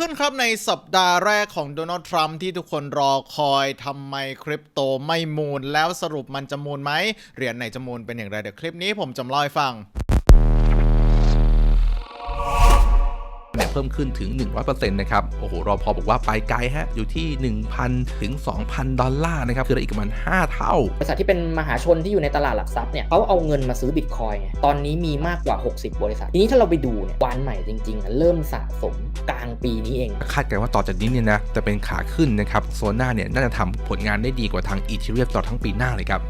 ขึ้นครับในสัปดาห์แรกของโดนัลด์ทรัมป์ที่ทุกคนรอคอยทำไมคริปโตไม่มูลแล้วสรุปมันจะมูลไหมเหรียญไหนจะมูลเป็นอย่างไรเดี๋ยวคลิปนี้ผมจำลอยฟัง เนี่ยเพิ่มขึ้นถึง 100%นะครับโอ้โหรอพอบอกว่าไปไกลฮะอยู่ที่ 1,000 ถึง 2,000 ดอลลาร์นะครับคืออีกประมาณ 5 เท่า บริษัทที่เป็นมหาชนที่อยู่ในตลาดหลักทรัพย์เนี่ยเขาเอาเงินมาซื้อบิตคอยน์ไงตอนนี้มีมากกว่า 60 บริษัท ทีนี้ถ้าเราไปดูเนี่ยวานใหม่จริงๆอะเริ่มสะสมกลางปีนี้เอง คาดกันว่าต่อจากนี้เนี่ยนะจะเป็นขาขึ้นนะครับโซน่าเนี่ยน่าจะทำผลงานได้ดีกว่าทางอีเทเรียมตลอดทั้งปีหน้าเลยครับ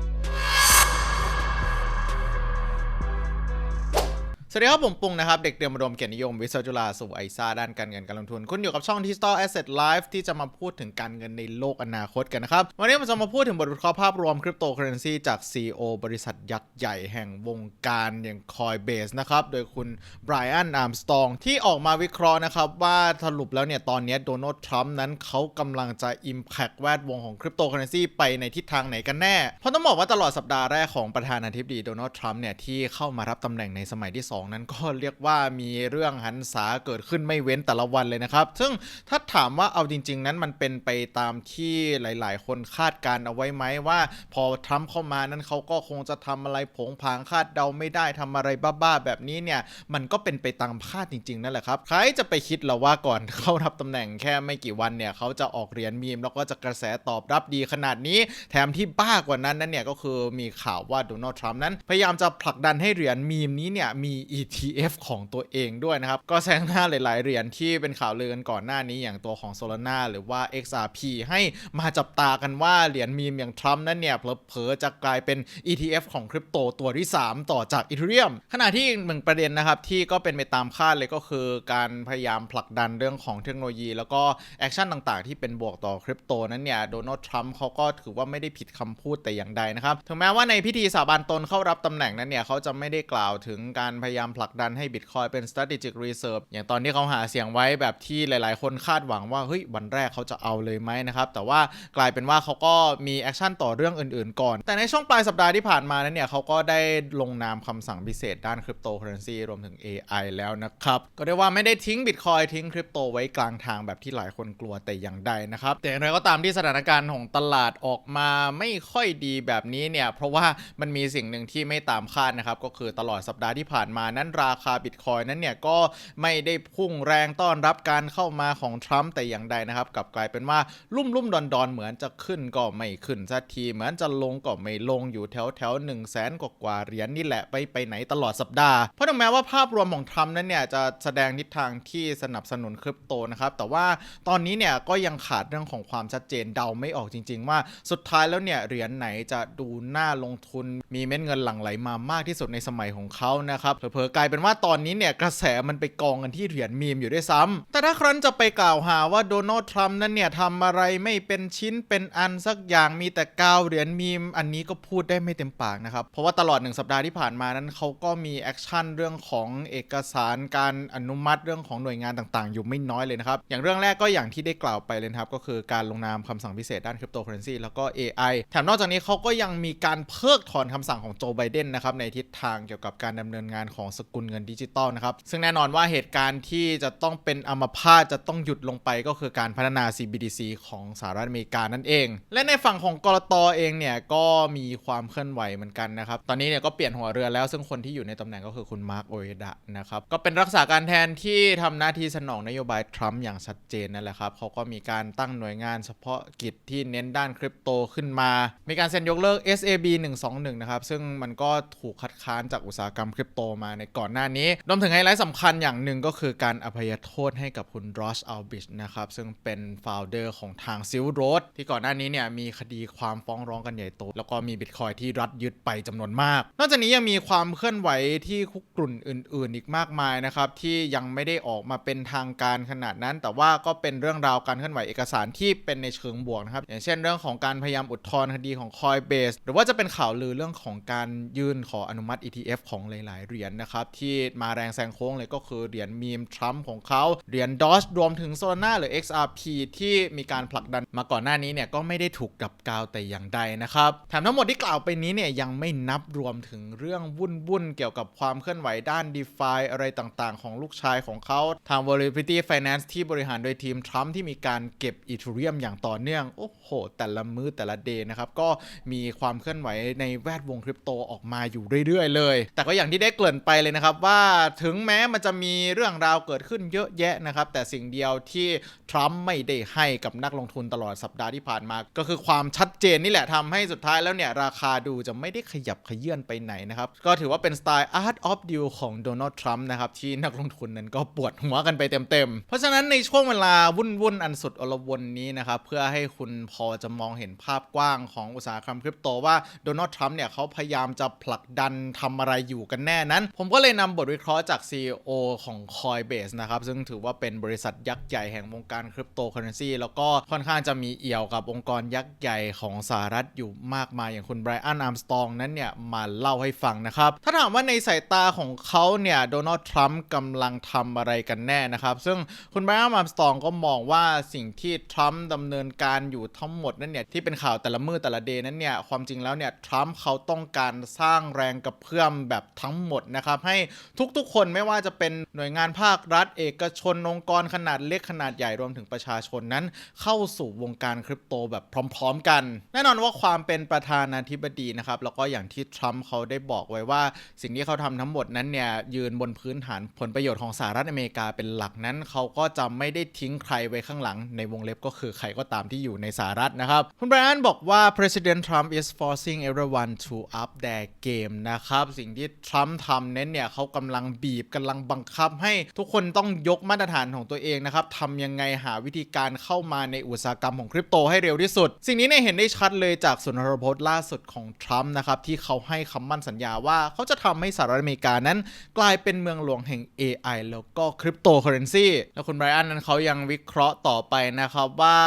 สวัสดีครับ ผมปุงนะครับ เด็กเตรียมอุดมเกียรตินิยม วิศวจุฬาสู่ไอซ่าด้านการเงินการลงทุน คุณอยู่กับช่อง Digital Asset Life ที่จะมาพูดถึงการเงินในโลกอนาคตกันนะครับ วันนี้ผมจะมาพูดถึงบทวิเคราะห์ภาพรวมคริปโตเคอเรนซีจาก CEO บริษัทยักษ์ใหญ่แห่งวงการอย่าง Coinbase นะครับ โดยคุณไบรอันอาร์มสตองที่ออกมาวิเคราะห์นะครับ ว่าสรุปแล้วเนี่ยตอนนี้โดนัลด์ทรัมป์นั้นเขากำลังจะ Impact แวดวงของคริปโตเคอเรนซีไปในทิศทางไหนกันแน่เพราะต้องบอกว่าตลอดสัปดาห์แรกของประธานาธิบดีโดนัลด์ทรัมป์เนี่ยที่เข้ามารับตำแหน่งในสมัยที่2นั้นก็เรียกว่ามีเรื่องหันษาเกิดขึ้นไม่เว้นแต่ละวันเลยนะครับ ซึ่งถ้า ถามว่าเอาจริง ๆ นั้นมันเป็นไปตามที่หลาย ๆ คนคาดการเอาไว้ไหมว่า พอทรัมป์เข้ามานั้นเขาก็คงจะทำอะไรผงผางคาดเดาไม่ได้ทำอะไรบ้าๆแบบนี้เนี่ย มันก็เป็นไปตามคาดจริง ๆ นั่นแหละครับ ใครจะไปคิดหรอว่าก่อนเข้ารับตำแหน่งแค่ไม่กี่วันเนี่ยเขาจะออกเหรียญมีม แล้วก็จะกระแสตอบรับดีขนาดนี้ แถมที่บ้ากว่านั้นนั่นเนี่ยก็คือมีข่าวว่าโดนัลด์ทรัมป์นั้น พยายามจะผลักดันให้เหรียญมีมนี้เนี่ยมี ETF ของตัวเองด้วยนะครับก็แซงหน้าหลาย ๆเหรียญที่เป็นข่าวลือกันก่อนหน้านี้อย่างตัวของ Solana หรือว่า XRP ให้มาจับตากันว่าเหรียญมีมอย่างทรัมป์นั้นเนี่ยเผลอๆจะกลายเป็น ETF ของคริปโตตัวที่ 3 ต่อจากอีเทเรียมขณะที่หนึ่งประเด็นนะครับ ที่ก็เป็นไปตามคาดเลยก็คือการพยายามผลักดันเรื่องของเทคโนโลยี แล้วก็แอคชั่นต่างๆ ที่เป็นบวกต่อคริปโตนั้นเนี่ยโดนัลด์ทรัมป์เขาก็ถือว่าไม่ได้ผิดคำพูดแต่อย่างใดนะครับ ถึงแม้ว่าในพิธีสาบานตนเข้ารับตำแหน่งนั้นเนี่ยเขาจะไม่ได้กล่าวถึงการพยายามผลักดันให้บิตคอยเป็น strategic reserve อย่างตอนที่เขาหาเสียงไว้แบบที่หลายๆ คนคาดหวังว่าเฮ้ยวันแรกเขาจะเอาเลยไหมนะครับแต่ว่ากลายเป็นว่าเขาก็มีแอคชั่นต่อเรื่องอื่นๆก่อน แต่ในช่วงปลายสัปดาห์ที่ผ่านมานั้นเนี่ยเขาก็ได้ลงนามคำสั่งพิเศษด้านคริปโตเคอเรนซีรวมถึง AI แล้วนะครับ ก็เรียกว่าไม่ได้ทิ้งบิตคอยทิ้งคริปโตไว้กลางทางแบบที่หลายคนกลัวแต่อย่างใดนะครับแต่อย่างไรก็ตามที่สถานการณ์ของตลาดออกมาไม่ค่อยดีแบบนี้เนี่ยเพราะว่ามันมีสิ่งหนึ่งที่ไม่ตามคาดนะครับก็คือตลอดสัปดาห์ที่ผ่านมานั้นราคาบิตคอยนั้นเนี่ยก็ไม่ได้พุ่งแรงต้อนรับการเข้ามาของทรัมป์แต่อย่างใดนะครับกลับกลายเป็นว่าลุ่มลุ่มดอนดอนๆเหมือนจะขึ้นก็ไม่ขึ้นสักทีเหมือนจะลงก็ไม่ลงอยู่แถวแถวหนึ่งแสนกว่าเหรียญนี่แหละไปไปไหนตลอดสัปดาห์เพราะถึงแม้ว่าภาพรวมของทรัมป์นั้นเนี่ยจะแสดงทิศทางที่สนับสนุนคริปโตนะครับแต่ว่าตอนนี้เนี่ยก็ยังขาดเรื่องของความชัดเจนเดาไม่ออกจริง ๆ ว่าสุดท้ายแล้วเนี่ยเหรียญไหนจะดูน่าลงทุนมีเม็ดเงินหลั่งไหลมามากที่สุดในสมัยของเขานะครับเผลอๆกลายเป็นว่าตอนนี้เนี่ยกระแสมันไปกองกันที่เหรียญมีมอยู่ด้วยซ้ำแต่ถ้าครั้นจะไปกล่าวหาว่าโดนัลด์ทรัมป์นั้นเนี่ยทำอะไรไม่เป็นชิ้นเป็นอันสักอย่างมีแต่กาวเหรียญมีมอันนี้ก็พูดได้ไม่เต็มปากนะครับ เพราะว่าตลอดหนึ่งสัปดาห์ที่ผ่านมานั้นเขาก็มีแอคชั่นเรื่องของเอกสารการอนุมัติเรื่องของหน่วยงานต่างๆ อยู่ไม่น้อยเลยนะครับ อย่างเรื่องแรกก็อย่างที่ได้กล่าวไปเลยครับ ก็คือการลงนามคำสั่งพิเศษด้านคริปโตเคอเรนซีแล้วก็ AI แถมนอกจากนี้เขาก็ยังมีการเพิกถอนคำสั่งของโจไบเดนนะครับในทิศทางเกี่ยวกับการดำเนินงานของสกุลเงินดิจิตอลนะครับซึ่งแน่นอนว่าเหตุการณ์ที่จะต้องเป็นอัมพาตจะต้องหยุดลงไปก็คือการพัฒนา CBDC ของสหรัฐอเมริกานั่นเอง และในฝั่งของกรตเองเนี่ยก็มีความเคลื่อนไหวเหมือนกันนะครับ ตอนนี้เนี่ยก็เปลี่ยนหัวเรือแล้วซึ่งคนที่อยู่ในตำแหน่งก็คือคุณมาร์คโอเอดะนะครับ ก็เป็นรักษาการแทนที่ทำหน้าที่สนองนโยบายทรัมป์อย่างชัดเจนนั่นแหละครับเขาก็มีการตั้งหน่วยงานเฉพาะกิจที่เน้นด้านคริปโตขึ้นมา มีการเซ็นยกเลิก SAB 121นะครับซึ่งมันก็ถูกคัดค้านจากอุตสาหกรรมคริปโตมาในก่อนหน้านี้รวมถึงไฮไลท์สำคัญอย่างหนึ่งก็คือการอภัยโทษให้กับคุณรอชอัลบิชนะครับ ซึ่งเป็นฟาวเดอร์ของทางซิลโรดที่ก่อนหน้านี้เนี่ยมีคดีความฟ้องร้องกันใหญ่โต แล้วก็มีบิตคอยที่รัฐยึดไปจำนวนมาก นอกจากนี้ยังมีความเคลื่อนไหวที่คุกกรุ่นอื่น ๆ อีกมากมายนะครับ ที่ยังไม่ได้ออกมาเป็นทางการขนาดนั้น แต่ว่าก็เป็นเรื่องราวการเคลื่อนไหวเอกสารที่เป็นในเชิงบวกนะครับอย่างเช่นเรื่องของการพยายามอุดทธรคดีของ Coinbase หรือว่าจะเป็นข่าวลือเรื่องของการยื่นขออนุมัติ ETF ของหลาย ๆ เหรียญนะครับที่มาแรงแซงโค้งเลยก็คือเหรียญมีมทรัมป์ของเขาเหรียญดอชรวมถึงโซ Solana หรือ XRP ที่มีการผลักดันมาก่อนหน้านี้เนี่ยก็ไม่ได้ถูกดับกาวแต่อย่างใดนะครับแถมทั้งหมดที่กล่าวไปนี้เนี่ยยังไม่นับรวมถึงเรื่องวุ่นๆเกี่ยวกับความเคลื่อนไหวด้าน DeFi อะไรต่างๆ ของลูกชายของเขาทาง Volatility Finance ที่บริหารโดยทีมทรัมป์ที่มีการเก็บอีเทเรียมอย่างต่อเนื่อง โอ้โห แต่ละมื้อแต่ละเดย์นะครับ ก็มีความเคลื่อนไหวในแวดวงคริปโตออกมาอยู่เรื่อยๆ เลย แต่ก็อย่างที่ได้เกริ่นไปเลยนะครับ ว่าถึงแม้มันจะมีเรื่องราวเกิดขึ้นเยอะแยะนะครับ แต่สิ่งเดียวที่ทรัมป์ไม่ได้ให้กับนักลงทุนตลอดสัปดาห์ที่ผ่านมา ก็คือความชัดเจนนี่แหละทำให้สุดท้ายแล้วเนี่ย ราคาดูจะไม่ได้ขยับขยื่นไปไหนนะครับ ก็ถือว่าเป็นสไตล์ Art of Deal ของโดนัลด์ทรัมป์นะครับ ที่นักลงทุนนั้นก็ปวดหัวกันไปเต็มๆ เพราะฉะนั้นในช่วงเวลาวุ่นๆอันสุดอลวนนี้นะครับ เพื่อให้คุณพอจะมองเห็นภาพกว้างของอุตสาหกรรมคริปโตว่าโดนัลด์ทรัมป์เนี่ยเขาพยายามจะผลักดันทำอะไรอยู่กันแน่นั้น ผมก็เลยนำบทวิเคราะห์จาก CEO ของ Coinbase นะครับซึ่งถือว่าเป็นบริษัทยักษ์ใหญ่แห่งวงการคริปโตเคอเรนซีแล้วก็ค่อนข้างจะมีเอี่ยวกับองค์กรยักษ์ใหญ่ของสหรัฐอยู่มากมายอย่างคุณไบรอันอาร์มสตองนั้นเนี่ยมาเล่าให้ฟังนะครับ ถ้าถามว่าในสายตาของเขาเนี่ยโดนัลด์ทรัมป์กำลังทำอะไรกันแน่นะครับ ซึ่งคุณไบรอันอาร์มสตองก็มองว่าสิ่งที่ทรัมป์ดำเนินการอยู่ทั้งหมดนั้นเนี่ยที่เป็นข่าวแต่ละมือแต่ละเดย์นั้นเนี่ยความจริงแล้วเนี่ยทรัมป์เขาต้องการสร้างแรงกระเพื่อมแบบทั้งหมดนะครับให้ทุกๆคนไม่ว่าจะเป็นหน่วยงานภาครัฐ เอกชนองค์กรขนาดเล็กขนาดนาดใหญ่รวมถึงประชาชนนั้น เข้าสู่วงการคริปโตแบบพร้อม ๆ กัน แน่นอนว่าความเป็นประธานาธิบดีนะครับแล้วก็อย่างที่ทรัมป์เขาได้บอกไว้ว่า สิ่งที่เขาทำทั้งหมดนั้นเนี่ยยืนบนพื้นฐานผลประโยชน์ของสหรัฐอเมริกาเป็นหลักนั้น เขาก็จะไม่ได้ทิ้งใครไว้ข้างหลัง ในวงเล็บก็คือใครก็ตามที่อยู่ในสหรัฐนะครับคุณไบรอันบอกว่า President Trump is forcing everyone to up their game นะครับสิ่งที่ทรัมป์ทำเน้นเนี่ยเขากำลังบีบกำลังบังคับให้ทุกคนต้องยกมาตรฐานของตัวเองนะครับทำยังไงหาวิธีการเข้ามาในอุตสาหกรรมของคริปโตให้เร็วที่สุด สิ่งนี้เนี่ยเห็นได้ชัดเลยจากสุนทรพจน์ล่าสุดของทรัมป์นะครับที่เขาให้คำมั่นสัญญาว่าเขาจะทำให้สหรัฐอเมริกานั้น กลายเป็นเมืองหลวงแห่ง AI แล้วก็คริปโตเคอเรนซีแล้วคุณไบรอันนั้นเขายังวิเคราะห์ต่อไปนะครับว่า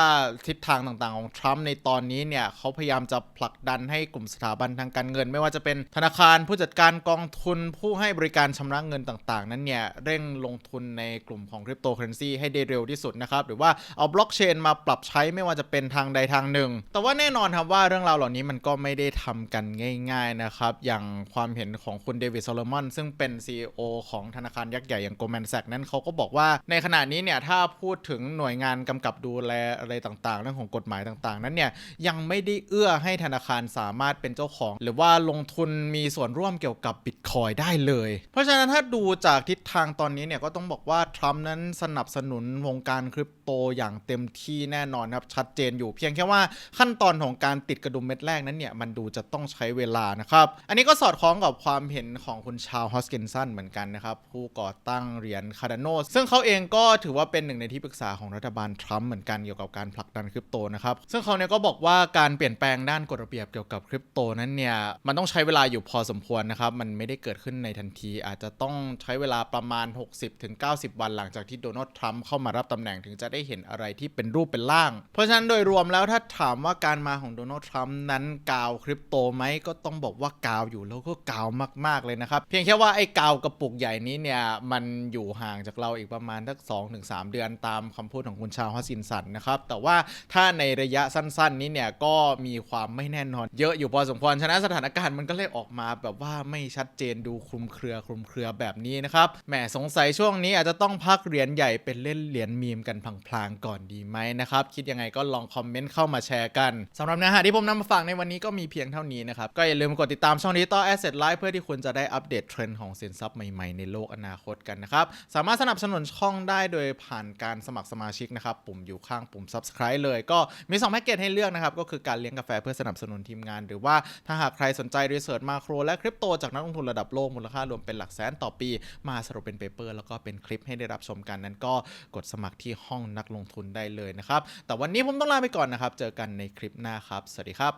ทิศทางต่างๆของทรัมป์ในตอนนี้เนี่ยเขาพยายามจะผลักดันให้กลุ่มสถาบันทางการเงิน ไม่ว่าจะเป็นธนาคารผู้จัดการกองทุนผู้ให้บริการชำระเงินต่าง ๆ นั้นเนี่ยเร่งลงทุนในกลุ่มของคริปโตเคอเรนซีให้ได้เร็วที่สุดนะครับ หรือว่าเอาบล็อกเชนมาปรับใช้ไม่ว่าจะเป็นทางใดทางหนึ่ง แต่ว่าแน่นอนครับว่าเรื่องราวเหล่านี้มันก็ไม่ได้ทำกันง่ายๆนะครับ อย่างความเห็นของคุณเดวิดโซโลมอนซึ่งเป็น CEO ของธนาคารยักษ์ใหญ่อย่าง Goldman Sachs นั้นเขาก็บอกว่าในขณะนี้เนี่ยถ้าพูดถึงหน่วยงานกำกับดูแลอะไรต่างๆ เรื่องของกฎหมายต่างๆ นั้นเนี่ยยังไม่ได้เอื้อให้ธนาคารสามารถเป็นเจ้าของ หรือว่าลงทุนมีส่วนร่วมเกี่ยวกับบิตคอยได้เลย เพราะฉะนั้นถ้าดูจากทิศทางตอนนี้เนี่ยก็ต้องบอกว่าทรัมป์นั้นสนับสนุนวงงการคริปโตอย่างเต็มที่แน่นอนครับชัดเจนอยู่เพียงแค่ว่าขั้นตอนของการติดกระดุมเม็ดแรกนั้นเนี่ยมันดูจะต้องใช้เวลานะครับอันนี้ก็สอดคล้องกับความเห็นของคุณชาวฮอสกินสันเหมือนกันนะครับผู้ก่อตั้งเหรียญคาร์ดานโซึ่งเขาเองก็ถือว่าเป็นหนึ่งในที่ปรึกษาของรัฐบาลทรัมป์เหมือนกันเกี่ยวกับการผลักดันคริปโตนะครับซึ่งเขาเนี่ยก็บอกว่าการเปลี่ยนแปลงด้านกฎระเบียบเกี่ยวกับคริปโตนั้นเนี่ยมันต้องใช้เวลาอยู่พอสมควรนะครับมันไม่ได้เกิดขึ้นในทันที อาจจะต้องใช้เวลาประมาณ 60-90 วันหลังจากที่โดนัลด์ทรัมป์เข้ามารับตำแหน่งถึงจะได้เห็นอะไรที่เป็นรูปเป็นร่าง เพราะฉะนั้นโดยรวมแล้วถ้าถามว่าการมาของโดนัลด์ทรัมป์นั้นกาวคริปโตไหมก็ต้องบอกว่ากาวอยู่แล้วก็กาวมาก ๆ เลยนะครับ เพียงแค่ว่าไอ้กาวกระปุกใหญ่นี้เนี่ย มันอยู่ห่างจากเราอีกประมาณสัก2-3 เดือนตามคำพูดของคุณชาวฮอสซินสันนะครับ แต่ว่าถ้าในระยะสั้น ๆ นี้เนี่ยก็มีความไม่แน่นอน เยอะอยู่พอสมควรฉะนั้นสถานการณ์มันก็เลยออกมาแบบว่าไม่ชัดเจนดูคลุมเครือคลุมเครือแบบนี้นะครับแหมสงสัยช่วงนี้อาจจะต้องพักเหรียญใหญ่เป็นเล่นเหรียญมีมกันพลางๆก่อนดีไหมนะครับ คิดยังไงก็ลองคอมเมนต์เข้ามาแชร์กันสำหรับเนื้อหาที่ผมนำมาฝากในวันนี้ก็มีเพียงเท่านี้นะครับ ก็อย่าลืมกดติดตามช่องดิจิตอลแอสเซทไลฟ์เพื่อที่คุณจะได้อัปเดตเทรนด์ของสินทรัพย์ใหม่ๆในโลกอนาคตกันนะครับ สามารถสนับสนุนช่องได้โดยผ่านการสมัครสมาชิกนะครับปุ่มอยู่ข้างปุ่ม subscribe เลย ก็มี2แพ็กเกจให้เลือกนะครับก็คือการเลี้ยงกาแฟเพื่อสนับสนุนทีมงาน หรือว่าถ้าหากใครสนใจรีเสิร์ชมาโครและคริปโตจากนักลงทุนระดับโลกมูลค่ารวมเป็นหลักแสนต่อปี มาสรุปเป็นเปเปอร์แล้วก็เป็นคลิปให้ได้รับชมกันนั้นก็กดสมัครที่ห้องนักลงทุนได้เลยนะครับ แต่วันนี้ผมต้องลาไปก่อนนะครับ เจอกันในคลิปหน้าครับ สวัสดีครับ